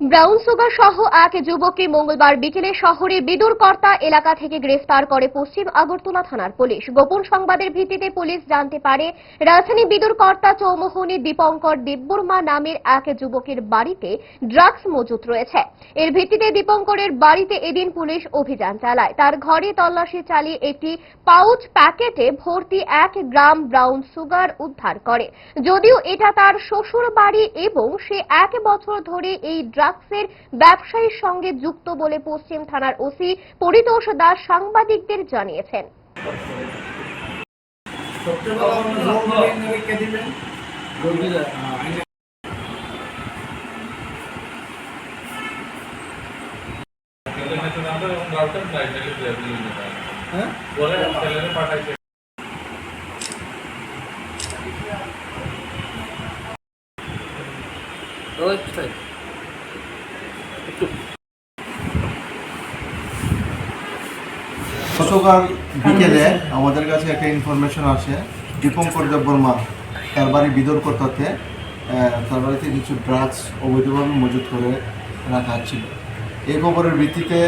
Brown sugar সহ এক যুবককে মঙ্গলবার বিকেলে শহরে বিদুরকর্তা এলাকা থেকে গ্রেফতার করে পশ্চিম আগরতলা থানার পুলিশ। গোপন সংবাদের ভিত্তিতে পুলিশ জানতে পারে, রাজধানী বিদুরকর্তা চৌমোহনী দীপঙ্কর দেববর্মা নামের এক যুবকের বাড়িতে ড্রাগস মজুত রয়েছে। এর ভিত্তিতে দীপঙ্করের বাড়িতে এদিন পুলিশ অভিযান চালায়। তার ঘরে তল্লাশি চালিয়ে একটি পাউচ প্যাকেটে ভর্তি এক গ্রাম ব্রাউন সুগার উদ্ধার করে। যদিও এটা তার শ্বশুর বাড়ি এবং সে এক বছর ধরে এই ড্রাগসের ব্যবসায়ীর সঙ্গে যুক্ত বলে পশ্চিম থানার ওসি পরিতোষ দাস সাংবাদিকদের জানিয়েছেন। ছেলেমেয়ে তো আমাদের গতকাল বিকেলে আমাদের কাছে একটা ইনফরমেশন আসে। দীপঙ্কর দেববর্মা তার বাড়ি বিদর করতে তার বাড়িতে কিছু ড্রাগস অবৈধভাবে মজুত করে রাখা ছিল এই খবরের ভিত্তিতে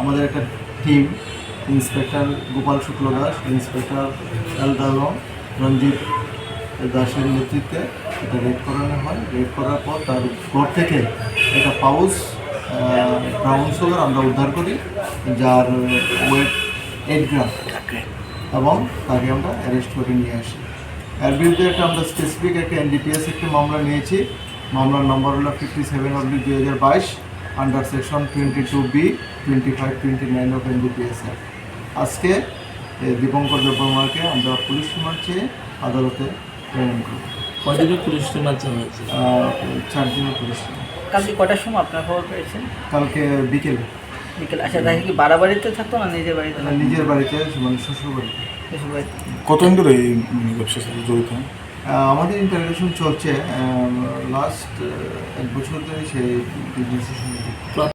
আমাদের একটা team inspector Gopal Shukla Das inspector এল দালম রঞ্জিত দাসের নেতৃত্বে এটা রেড করানো হয়। রেড করার পর তার ঘর থেকে একটা পাউচ ব্রাউন সুগার আমরা উদ্ধার করি। যার ওয়েট এইট গ্রাম এবং তাকে আমরা অ্যারেস্ট করে নিয়ে আসি। এর বিরুদ্ধে একটা আমরা স্পেসিফিক একটা এনডিপিএস একটি মামলা নিয়েছি। মামলার নম্বর হলো ফিফটি সেভেন অব্দি দুই হাজার বাইশ under section twenty two B twenty five twenty nine of NDPS আজকে দীপঙ্কর দেববর্মাকে আমরা পুলিশ রিমান্ড চেয়ে আদালতে প্রেরণ করি কদিনের পুলিশ রিমান্ড চার দিনের পুলিশ রিমান্ড। কালকে কটার সময় আপনার খবর পেয়েছেন? কালকে বিকেলে। বিকেল আচ্ছা তাই কি বাড়াবাড়িতে থাকতো না নিজের বাড়িতে মানে নিজের বাড়িতে মানে শ্বশুর বাড়িতে শ্বশুর বাড়িতে। কতদিন ধরে এই ব্যবসার সাথে জড়িত আমাদের ইন্টারভিউশন চলছে লাস্ট এক বছর ধরে সেই বিজনেসের সঙ্গে।